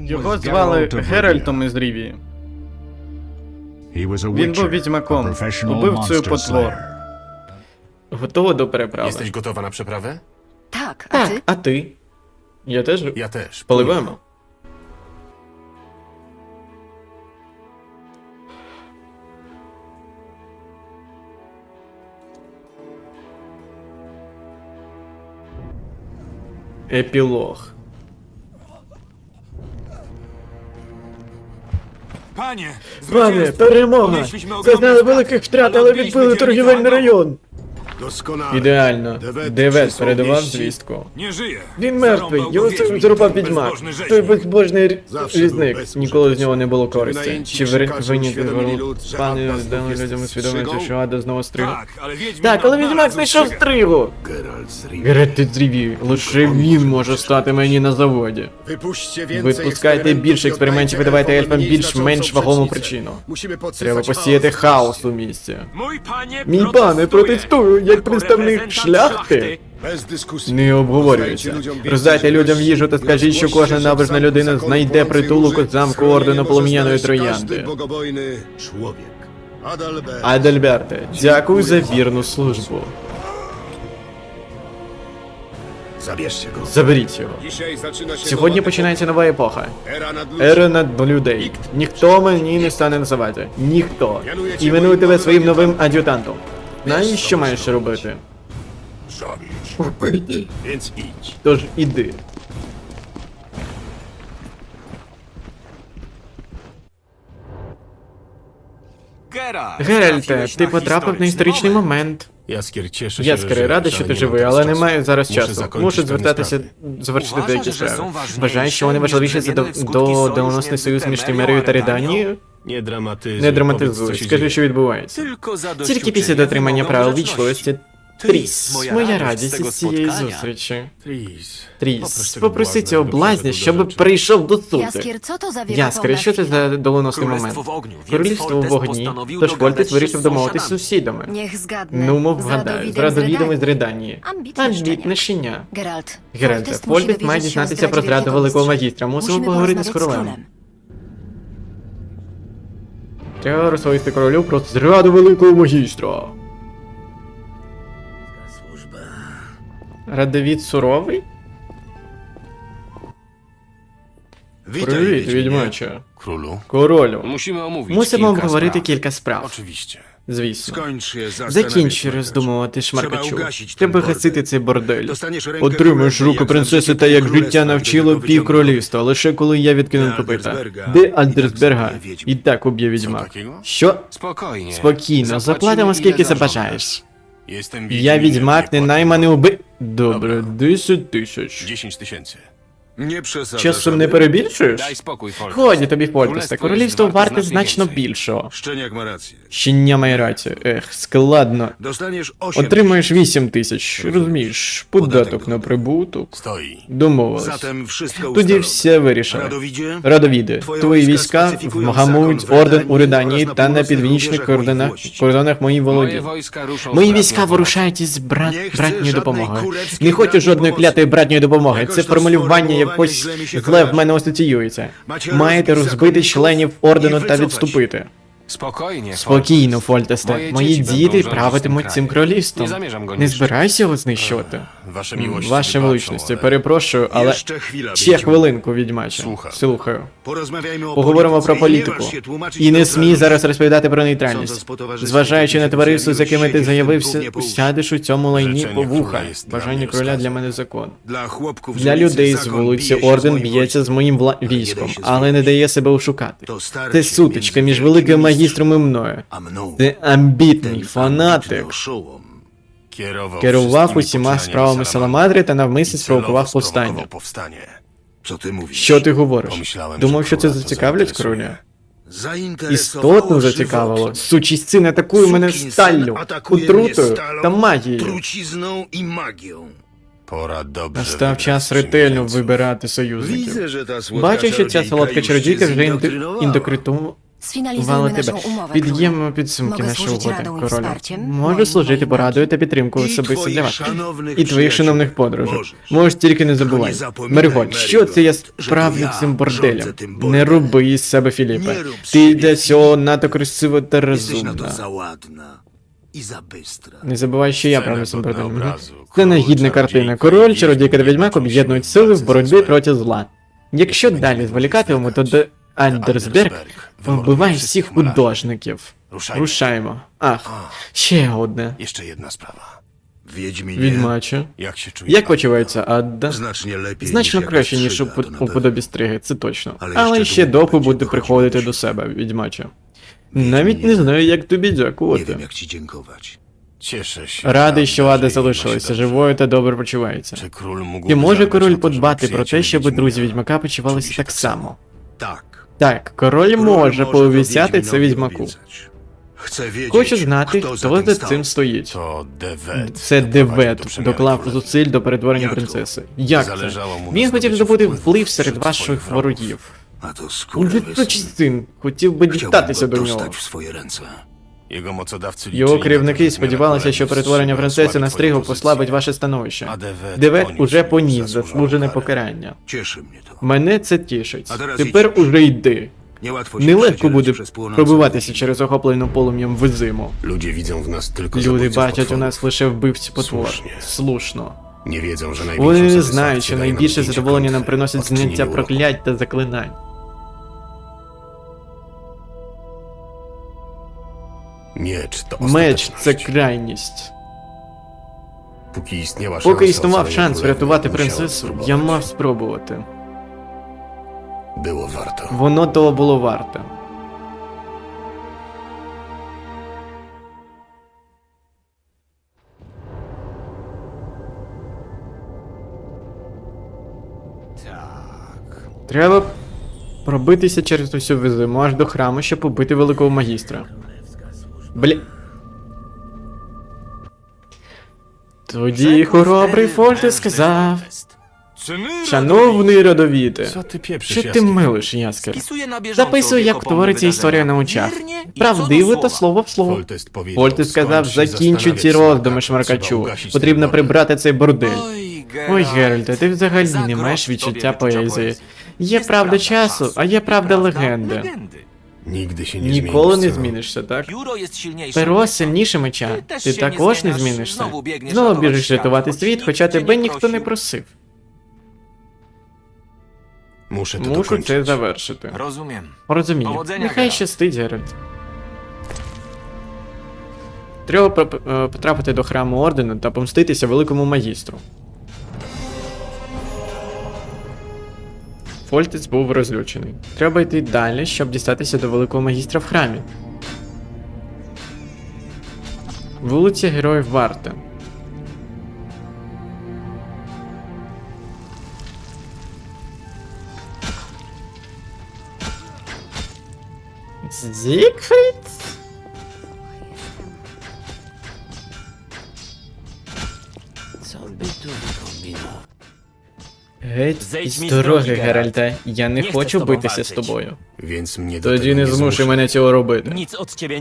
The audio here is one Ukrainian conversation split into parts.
Його звали Геральтом із Рівії. Він був відьмаком, убивцею потвор. Готово до переправи. Jesteś gotowa na przeprawę? Tak, a Так, ty? а ти? Я теж Ja też. поливаємо. Епілог. Пане, перемога! Це знали великих втрат, але відбили торгівельний район. Досkonale. Ідеально. Девет передавав звістку. Він мертвий, його зарубав відьмак. Той безбожний рі- різник. Ніколи з нього не було користі. Чи lud, пане здали людям усвідомити, що Ада знову wiedźmin Так, odnalazł відьмак знайшов стригу. Z ти зрівів, лише він може стати мені на заводі. Випускайте більше експериментів і давайте ельфам більш-менш вагому причину. Треба посіяти хаос у місті. Мій пане, протестую, як представник шляхти. Без дискусії. Не обговорюється. Роздайте людям їжу та скажіть, що кожна набожна людина знайде притулок у замку ордену полум'яної троянди. Адальберте, дякую за вірну службу. Заберіть його. Сьогодні починається нова епоха. Ера над людей. Ніхто мені не стане називати. Ніхто. Іменую тебе своїм новим ад'ютантом. Знаєш, що маєш робити? Тож іди. Геральте, ти потрапив на історичний момент. Яскари, że радий, що ти живий, але немає czasu. зараз часу. Мушу звертатися, завершити деякі справи. Вважаєш, що вони важливіші за до, до między союз між Темерією та та Nie dramatyzuj. Не драматизуй, скажи, що відбувається. Тільки після дотримання правил вічливості. Тріс, моя радість із цієї зустрічі. Тріс, попроси цього блазня, щоб прийшов до суті. Jaskier, co to za wielka Яскари, що це за доленосний момент? Королівство в вогні, тож Вольтес вирішив домовитись з сусідами. Ну, мов вгадаю, з із Реданії. Реданії. Ambitne Амбітне щеня. Musi Фольтес має дізнатися про зраду великого магістра. Мусимо поговорити з королем. Треба розповісти королю про зраду великого магістра. Служба. Радовід суровий? Witaj, Привіт, Wiedźminie. відьмаче. Królu. Королю. Musimy omówić Мусимо kilka обговорити spraw. кілька справ. Oczywiście. Звісно. Закінч роздумувати шмаркачу. Треба гасити цей бордель. Отримаєш руку принцеси та як життя навчило пів королівства, лише коли я відкинув Де копита. Де відьмак. І так уб'є відьмак. Що? Спокійно, заплатимо скільки забажаєш. Я відьмак, не найманий уби. Добре, Dobra. 10 тисяч. Płacę. 10 tysięcy. Nie. Часом не перебільшуєш? Spokój, Foltest. Ході тобі Крólestwo королівство jest warte варте значно więcej. більшого. Szczeniak ma rację. Щеня має рацію. Ех, складно. Dostaniesz 8 Отримаєш 8 тисяч, розумієш, податок на прибуток. Stoi. Домовились. Zatem wszystko Тоді ustalone. все вирішили. Radowidzie? Радовіди, Твої війська війська специфікують вгамують закон в орден у на та на rubежach кордонах, кордонах моїх Moje володінь. wojska ruszą Мої z війська вирушають із брат... Братньої допомоги. Не хочу жодної клятої братньої допомоги. Це формулювання якось зле в мене асоціюється. Маєте розбити членів ордену та відступити. Spokojnie, Спокійно, Фольтесте. Мої Мої діти правитимуть цим королівством. Не збираюся його знищувати. Miłość. Ваше величності, перепрошую, але ще хвилинку, відьмаче. Слухаю. Поговоримо про політику. І не смій зараз розповідати про нейтральність. Зважаючи на товариство, з якими ти заявився, сядеш у цьому лайні по вуха. Бажання mnie короля для мене закон. Для людей з вулиці орден б'ється з моїм вла... Військом, але не дає себе starcie Це сутичка між великим mistrzem магістром і мною. Ти амбітний фанатик. Керував усіма справами Саламадри та навмисно спровокував повстання. Що ти говориш? Думав, що це зацікавлять короля? Істотно зацікавило. Сучий син атакує мене сталлю, stalą, та магією. Настав час ретельно вибирати союзників. Бачу, що ця солодка чародійка вже інду- naszą тебе. Під'ємо підсумки нашої угоди, radą королю. Можу служити порадою та підтримкою особисто для вас. І твоїх шановних подружок. Можеш. Тільки не запоминай, Меригольд, що це я цим борделем? Не роби із себе з Ти для цього надто красива та розумна. bystra. Не забувай, що я правлю цим борделем. Це негідна картина. Король, чародійка та відьмак об'єднують сили в боротьбі проти зла. Якщо далі зволікатимемо, то де Андерсберг вбиває всіх художників. Рушаємо. Ах, ще одне. Jedna sprawa. Wiedźminie, Відьмаче. Się czuje? Як почувається Адда? lepiej Значно краще, ніж у, подобі стриги, це точно. Але ще ще довго буде приходити до себе, відьмаче. Навіть не знаю, як тобі дякувати. Радий, що Ада залишилася живою та добре почувається. І може король подбати про те, щоб друзі відьмака почувалися так само. Tak. Так, король може пообіцяти це відьмаку. Хочу знати, хто за цим стоїть. Це Девет доклав зусиль до перетворення принцеси. Як це? Він хотів здобути вплив серед ваших ворогів. Він хотів би дістатися до нього. Його керівники сподівалися, що перетворення принцеси на стригу послабить ваше становище. Девет уже поніс заслужене покарання. Мене це тішить. Тепер уже йди. Нелегко буде пробиватися через охоплену полум'ям визиму. Nas tylko Люди бачать у нас лише вбивці потвор. Слушно. Вони не знають, що найбільше задоволення нам klątwy, приносить зняття проклять та заклинань. To Меч це крайність. Póki istniała Поки існував шанс врятувати принцесу, я мав спробувати. Było warto. Воно того було варте. Треба пробитися через усю визиму аж до храму, щоб побити великого магістра. Бля. Тоді хоробрий Фольте сказав. Шановний родовіде, pieprzysz, що ти милиш, Яскер? Записуй, як твориться історія на очах. Do та слово в слово. Фольте сказав, закінчуй ці роздуми, шмаркачу. Потрібно прибрати цей бордель. Ой, Ой, Геральт, Геральте, ти взагалі не маєш відчуття поезії. поезії. Є правда часу, а є правда легенди. Nigdy się nie Ніколи не змінишся, так? Pióro jest silniejsze. Перо сильніше меча. Ти теж Ти ще не також не змінишся. Знову бігнеш Знову рятувати біжиш рятувати хоч світ, хоча тебе не ніхто не просив. просив. Мушу dokończyć. це завершити. Rozumiem. Розумію. Нехай Геральт. щастить, Геральт. Треба поп- е, потрапити до храму ордену та помститися великому магістру. Фольтець був розлючений. Треба йти далі, щоб дістатися до великого магістра в храмі. Вулиця Героїв Варта. Зігфрід? Геть Zejdź з mi z дороги, Геральте. Я не хочу битися з тобою. Тоді не змушуй мене цього робити.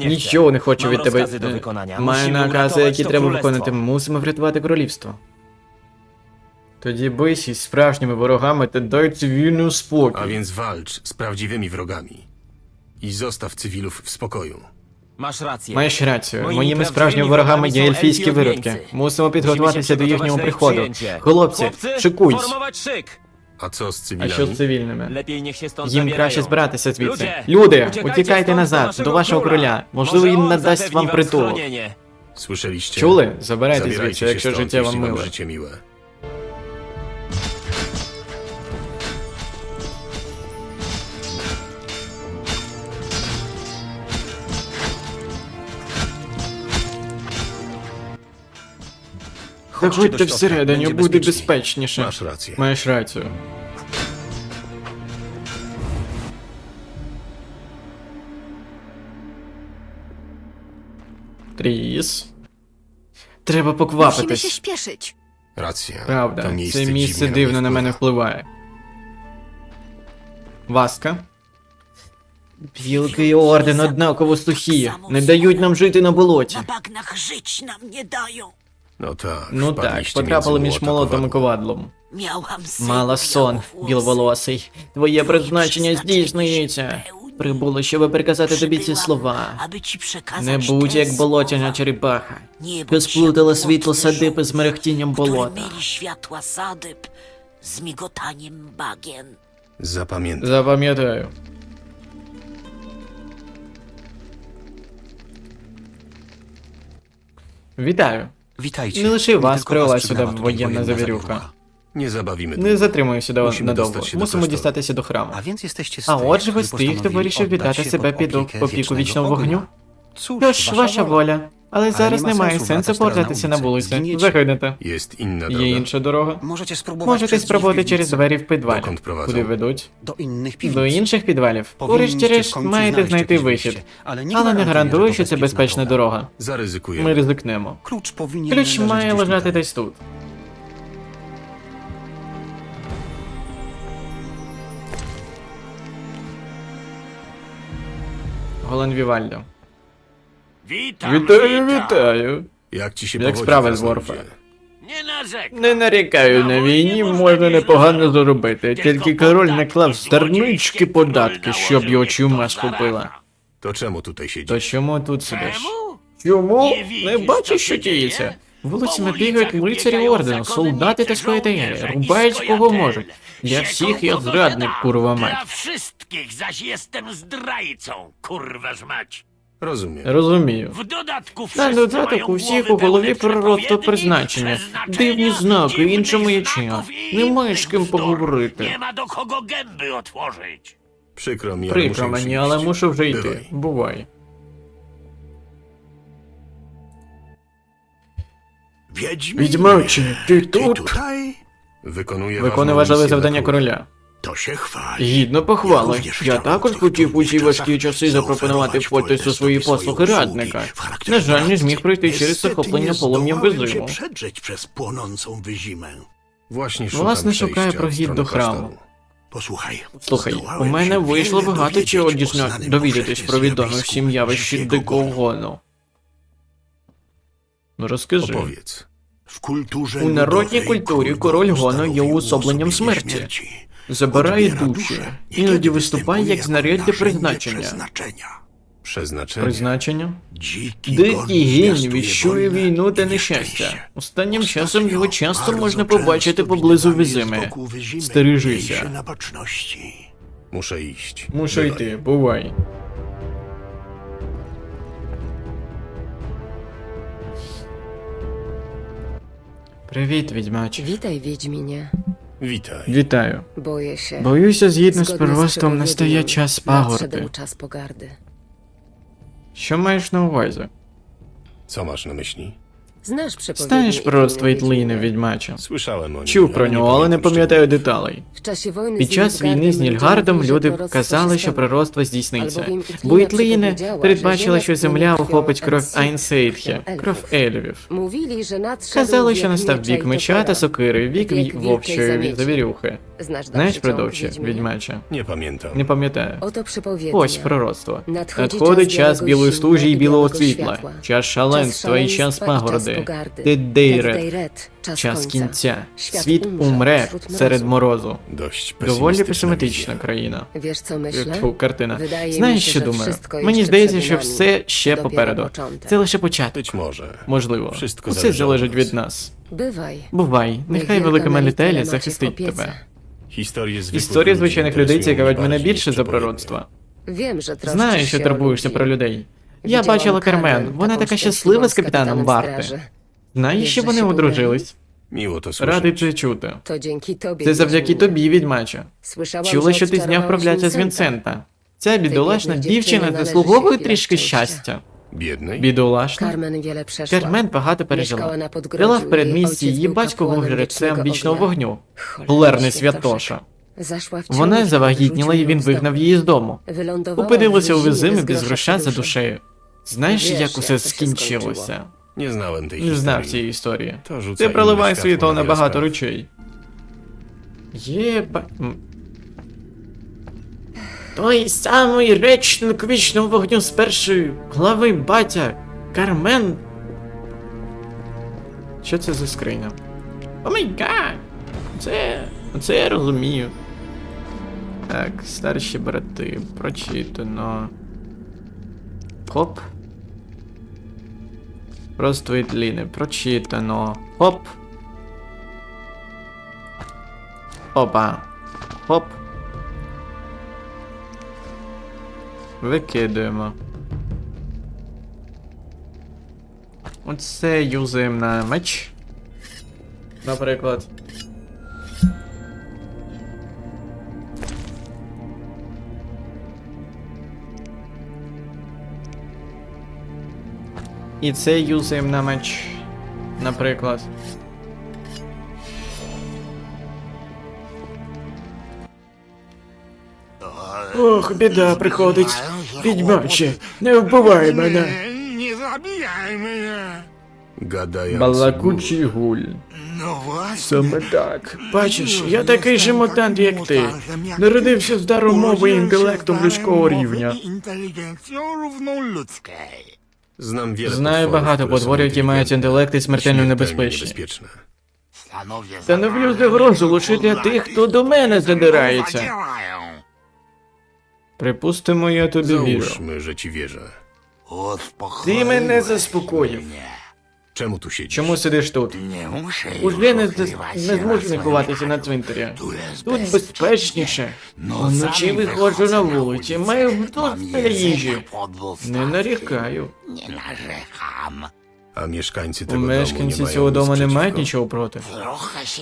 Нічого не хочу від тебе. е. Маю накази, які треба виконати. Мусимо врятувати королівство. Тоді бийся із справжніми ворогами та дай цивільну спокій. A więc walcz z prawdziwymi wrogami. I zostaw cywilów w spokoju. Masz rację. Маєш рацію. Моїми справжніми ворогами є ельфійські виродки. Мусимо підготуватися до їхнього приходу. Хлопці, шикуйсь. szyk. A co z А що з цивільними? Їм краще збиратися звідси. Люди, утікайте назад, до вашого короля. Можливо, він надасть вам притулок. Чули? Забирайте звідси, якщо життя вам миле. Заходьте всередині, буде безпечніше. Masz rację. Маєш рацію. Тріс. Треба Musimy поквапитись. śpieszyć. Racja. Правда, це місце dziwnie дивно на мене впливає. Васка. Білки і орден однаково сухі. Не дають нам жити на болоті. Na bagnach żyć nam nie dają. No tak, Ну так, потрапили між молотом і ковадлом. Мала сон, біловолосий. Твоє призначення здійснюється. Прибуло, щоб переказати тобі ці слова. Не будь як болотяна черепаха. Ти сплутала світло садиби з мерехтінням болота. sadyb z migotaniem bagien. Запам'ятаю. Вітаю. Witajcie. Не лише вас tylko привела was сюди воєнна завірюха. zawierucha. Nie zabawimy Не długo. затримуюся до Musimy надовго. dostać się do Мусимо дістатися до храму. A więc jesteście А отже, ви з тих, хто вирішив віддати себе pod під опіку вічного ognia. вогню. Cóż, Що ж, ваша воля. Але зараз немає сенсу повертатися na на вулицю. Загинете. Є інша дорога. Можете спробувати через двері в підвалі. Куди ведуть? До інших підвалів. Урешті-решт маєте знайти вихід. Але не гарантую, що це безпечна дорога. Ми ризикнемо. Ключ має лежати десь тут. Голан Вівальдо. Witam, Вітаю, вітаю. Jak ci się Jak powodzi? Warfare? Nie narzekam. Не нарікаю на війні, можна непогано заробити. Тільки король наклав старнички податки, щоб його чума схопила. To czemu tutaj То siedzisz? чому тут сидиш? Czemu? Чому? Не бачиш, що діється? Вулицями бігають лицарі ордену, солдати та скоєтеєри, рубають кого можуть. Для всіх я зрадник, курва Dla мать. wszystkich zaś jestem zdrajcą, kurważ mać. Розумію. W dodatku На wszyscy додаток у всіх у голові przepowiedni, призначення, дивні знаки, dziwnych іншому ячня. znaków i Немає з ким поговорити. Ma do kogo gęby otworzyć. Przykro mi, ale Прикро muszę już мені, iść. але мушу вже йти. Бувай. Бувай. Wiedźmin, Відьмаче, ти ty тут? tutaj? Wykonuję Виконує важливе завдання короля. To się chwali. Гідно похвали. Я також хотів у ці важкі часи запропонувати Фортесу свої послуги радника. На жаль, не зміг пройти через захоплення полум'ям Визиму. Власне, прохід stronę до храму. Posłuchaj. Слухай, у мене вийшло багато чого znanym довідатись про всім явищі dzikiego дикого гону. Ну розкажи. У народній культурі король Гону є уособленням смерті. Забирає душі, іноді виступає як знаряддя призначення. Призначення? Dziki Дикий гінь віщує війну та і нещастя. Останнім часом його часто можна побачити поблизу Візими. Стережися. Мушу Bywaj. йти, бувай. Привіт, відьмач. Witaj, Wiedźminie. Witaj. Вітаю. Boję się. Боюся, згідно з Zgodnie z пророцтвом настає przepowiednią, час пагорти. Nadszedł czas pogardy. Що маєш на увазі? Co masz na myśli? Знаєш przepowiednię Станеш і пророцтво imię Ітлини, Wiedźmina? відьмача. Słyszałem o nim. Чув про нього, але не пам'ятаю деталей. Під час війни з Нільгардом люди казали, що пророцтво здійсниться. Бо Ітліни передбачила, що земля охопить кров krwią кров że Казали, що настав вік меча та сокири, вік Вік вовчої завірюхи. Znasz Знаєш про довше, відьмача? Nie pamiętam. Не пам'ятаю. Oto przepowiednia. Ось пророцтво. Надходить Надходить час білої стужі і білого світла, час шаленства і час szaleństwa i пагороди, pogardy. Тедейрет, час кінця. Світ умре серед морозу. Dość Доволі pesymistyczna песимістична wizja. країна. Wiesz co myślę? Тьфу, картина. Wydaje mi Знаєш, się, що że думаю? wszystko Мені jeszcze здається, przed що nami. все ще Dopiero попереду. początek. Це лише початок. Być może. Можливо. Wszystko Усе залежить від нас. Bywaj. Бувай, нехай велика Мелітеля захистить тебе. Historie zwykłych Історії звичайних людей цікавить мене більше за пророцтва. Знаю, що турбуєшся про людей. Я бачила Кармен, вона така щаслива з капітаном Барти. Wiesz, що вони одружились? Радий це чути. Це завдяки тобі, відьмача. Чула, що ти зняв odczarowałeś з Вінсента. Ця бідолашна дівчина заслуговує трішки щастя. Biednej? Бідолашна. Кармен wiele przeszła. Кармен багато Mieszkała пережила. Podgrodziu, Жила в передмісті, її батько був жрецем вічного вогню. Świętоша. святоша. Вона завагітніла і він вигнав її з дому. Опинилася у bez без гроша за душею. Знаєш, Wiesz, як усе це все скінчилося? Nie znałem tej Не знав historii. цієї історії. Ти inne проливай światło світло na на багато речей. Єба. М. Той самий речник вічного вогню з першої глави батя Кармен. Що це за скриня? О май гад! Це. Це я розумію. Так, старші брати, прочитано. Хоп. Просто відліни, прочитано. Хоп. Опа. Хоп. Викидуємо. Оце юзаємо на меч. Наприклад. І це юзаємо на меч. Наприклад. Ох, біда приходить. Відьмаче, не вбивай мене. Не забияй мене. Гадаю, Балакучий гуль. Ну вас. Саме так. Бачиш, я такий же мутант, як ти. Народився з даром мови і інтелектом людського рівня. Знам Знаю багато потворів, які мають інтелект і смертельно небезпечні. Становлю Становлю загрозу лише для тих, хто до мене задирається. Припустимо, я тобі вірю. Załóżmy, że ci wierzę. Ти мене заспокоїв. Czemu tu siedzisz? Чому сидиш тут? Не муши Уже не, з- не зможу ховатися на цвинтарі. Тут безпечніше. Вночі виходжу на вулиці, маю вдосталь їжі. Не нарікаю. Не нажехам. Tego domu nie мешканці цього дому не мають нічого проти.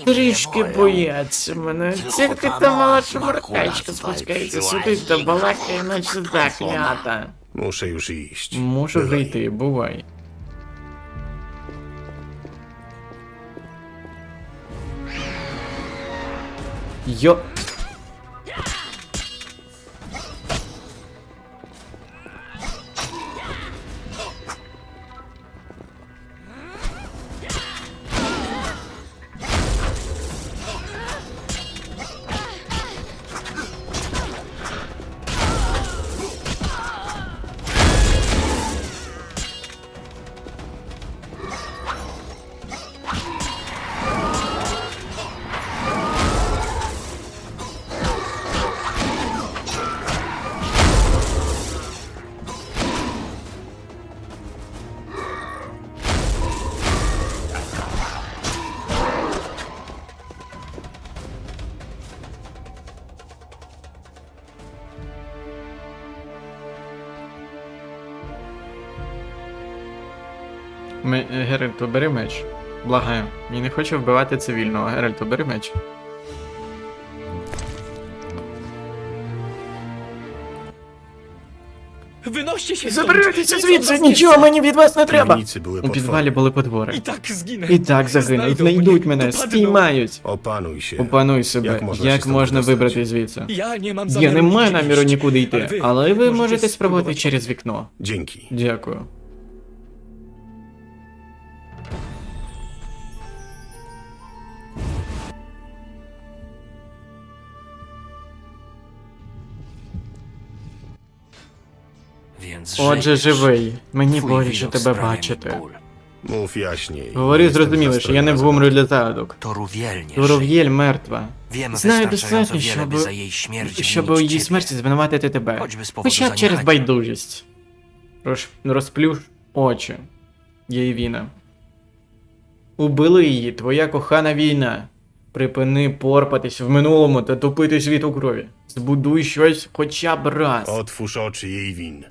Трішки бояться мене. Тільки та мала шмаркачка спускається сюди та балакає, наче заклята. Muszę już iść. Мушу вже йти, бувай. Йо. Ми, е, Геральт, бери меч. Благаю. Я не хочу вбивати цивільного. Геральт, бери меч. Się Забирайтеся звідси, нічого мені від вас не треба. Były У підвалі були потвори. I tak zginę. І так загину, знайдуть мене, спіймають. Się. Опануй себе, Як можна як можна вибрати звідси. Ja nie mam Я не маю наміру нікуди йти, але ви можете спробувати через вікно. Dzięki. Дякую. Отже, живий. Мені боляче тебе бачити. Mów jaśniej. Говори зрозуміло, що я не вмру для загадок. Туров'єль мертва. Знаю достатньо, щоб, щоб у її смерті звинуватити тебе. Хоча б через байдужість. Роз, розплющ очі. Її війна. Убили її, твоя кохана війна. Припини порпатись в минулому та топити світ у крові. Збудуй щось хоча б раз. Otwórz oczy jej win.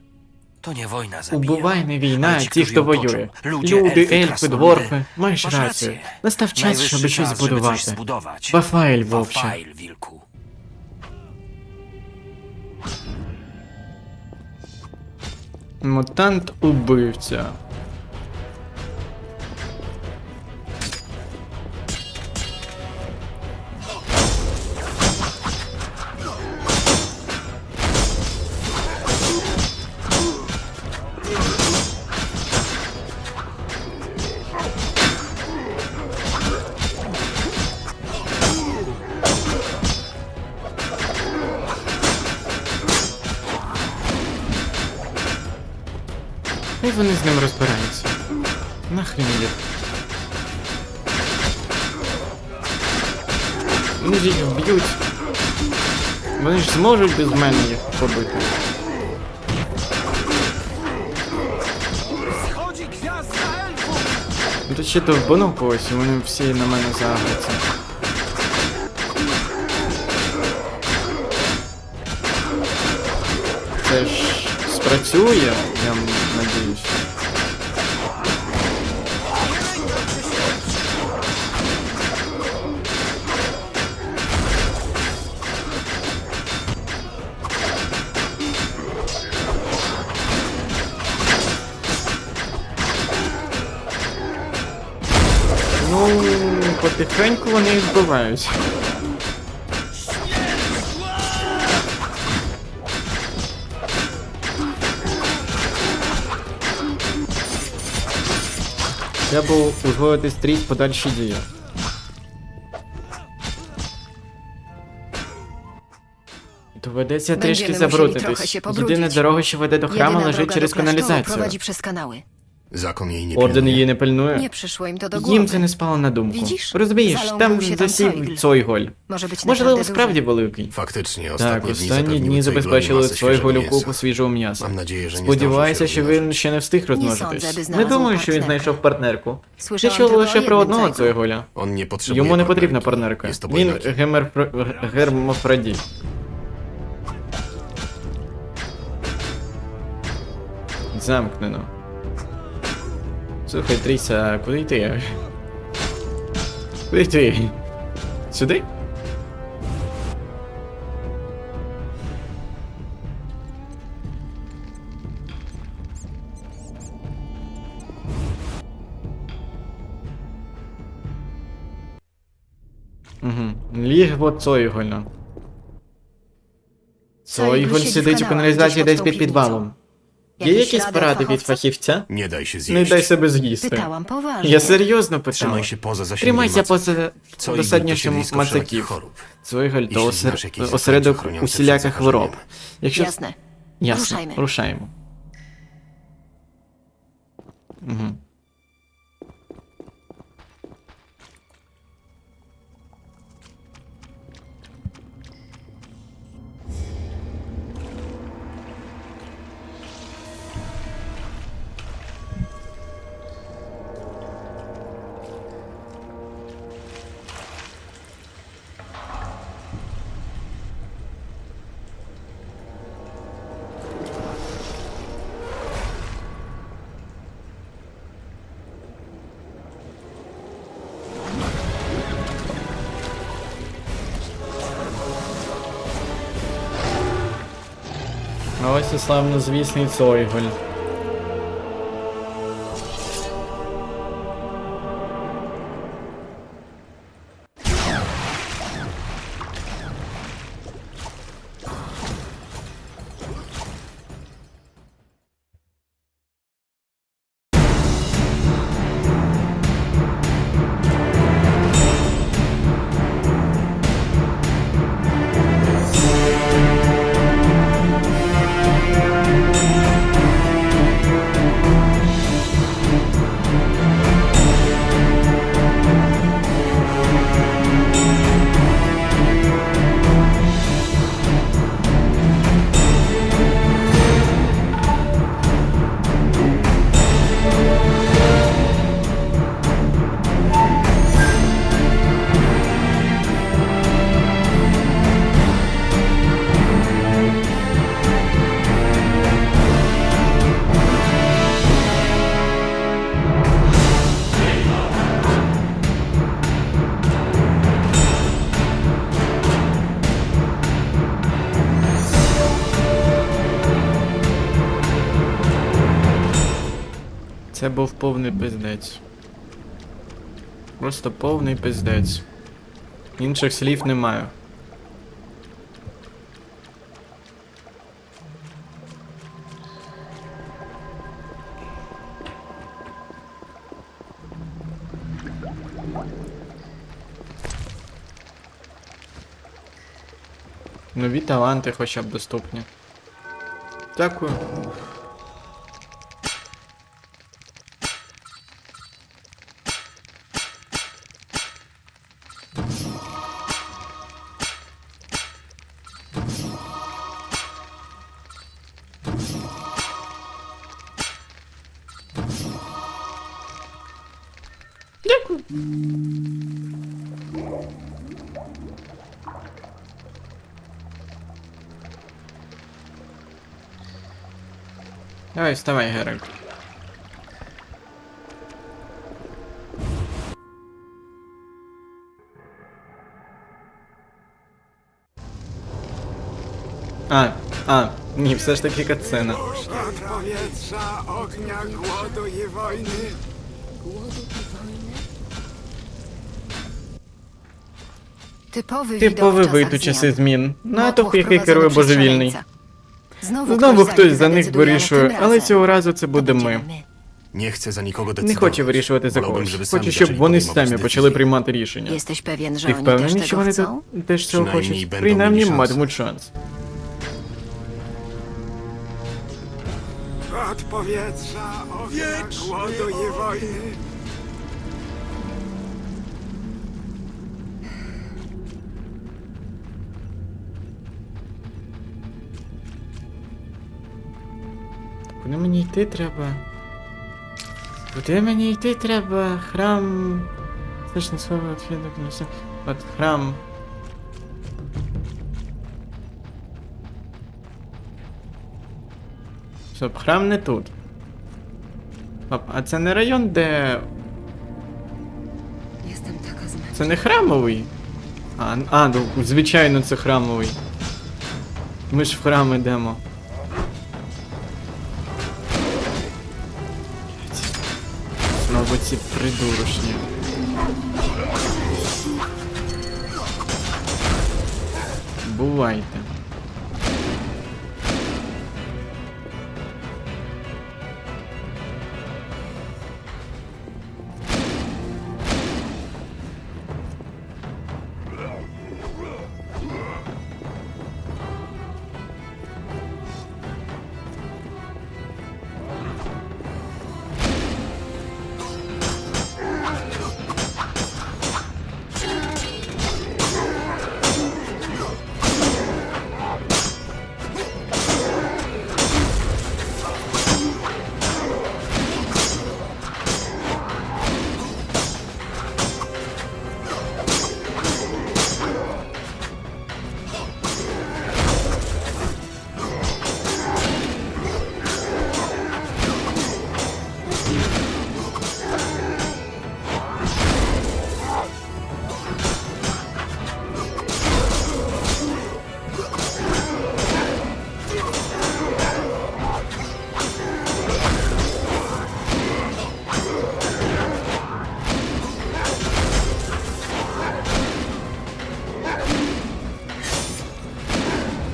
Убивай не війна, а ті, хто воює. Люди, ельфи, дворфи. Маєш рацію. Настав час, щоб щось збудувати. Вафаель, вовче. Мутант убивця. Вони з ним розбираються. Нахрен їх. Вони ж їх вб'ють. Вони ж зможуть без мене їх побити. Ну тут ще довбанув когось, вони всі на мене заграться. Це ж спрацює, я потихеньку вони їх вбивають. Треба узгодити стрій подальші дії. Доведеться Będziemy трішки musieli trochę забруднитись. się pobrudzić. Єдина дорога, що веде до храму, Jedyna лежить через klasztoru каналізацію. prowadzi przez kanały. Zakon jej nie Орден pilnuje. її не пильнує. Nie przyszło im to do głowy. Їм це не спало на думку. Widzisz? Розумієш, Заломив там się tam засів Цойгль. Цойголь. Może być Можливо, naprawdę справді duży. великий. Faktycznie, Так, ostatnie dni останні дні забезпечили Цойголю купу свіжого м'яса. Mam nadzieję, że nie Сподіваюся, що він ще не встиг sądzę, розмножитись. Не znalazł думаю, що він знайшов партнерку. Я Słyszałam чув tylko o лише про jednym одного Cojgu. Цойголя. On nie potrzebuje Йому не потрібна партнерка. Jest to Він bojnaki. гемер... гермофродіт. Замкнено. Слухай, Тріса, куди йти? Куди йти? Сюди? Угу. Цойголя. Цойголь сидить у каналізації десь під підвалом. Є якісь поради від фахівця? Nie daj się Не дай себе з'їсти. Pytałam poważnie. Я серйозно питав. Trzymaj się poza zasięgiem Тримайся поза Co досаднішим siedlisko wszelakich мацаків. chorób. Осер... znasz jakieś осередок усіляких przed хвороб. Якщо... Jasne. Ясно. Рушаймо. Рушаємо. Угу. Ось і славнозвісний Цойголь. Це був повний пиздець. Просто повний пиздець. Інших слів немає. Нові таланти хоча б доступні. Дякую. Давай, вставай, Геральт. А, а, ні, все ж таки катсцена. powietrza, ognia, głodu i wojny. Typowy, Типовий widok w вид у czasach часи змін. Натовп, який керує божевільний. Знову ktoś хтось за них вирішує, але цього разу це będziemy ми. my. Nie chcę za nikogo Не decydować. хочу вирішувати за Wolałbym, когось. sami Хочу, щоб zaczęli вони podejmować самі decyzje. почали приймати рішення. Jesteś pewien, że Ти oni też впевнений, що tego вони chcą? те- теж цього Przynajmniej хочуть? Принаймні матимуть шанс. Od powietrza, ognia, głodu i wojny. Мені йти треба? Куди мені йти треба? Храм. Точне слово відхідок не все. От храм. Стоп, храм не тут. Стоп, а це не район, де. Це не храмовий? А, а, ну, звичайно, це храмовий. Ми ж в храм ідемо. Ці придурочні. Бувайте.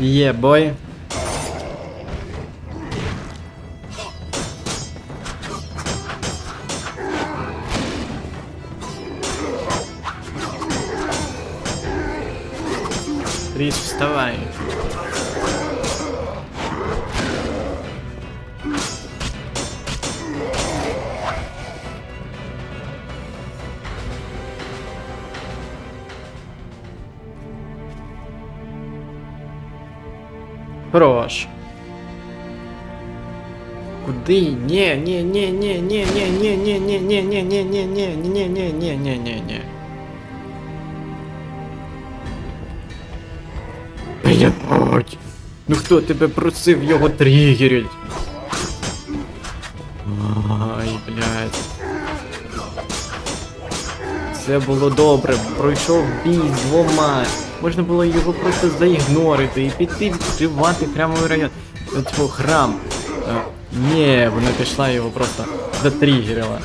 Є, бой. Хорош. Куди? Ні, ні, ні, ні, ні, ні, ні, ні, ні, ні, ні, ні, ні, ні, ні, ні, ні, ні, ні, ні. Блядь. Ну хто тебе просив його тригерить? Ай, блядь. Все було добре, пройшов бій двома. Можна було його просто заігнорити і піти відкривати в район. Типу храм. Е, Ні, вона пішла його просто затригерила.